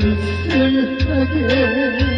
절실하게.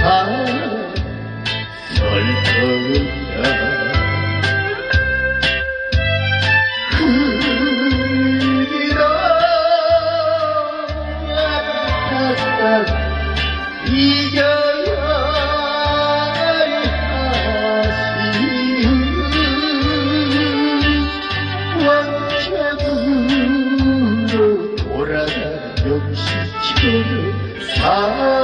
자욱 정신줄을 사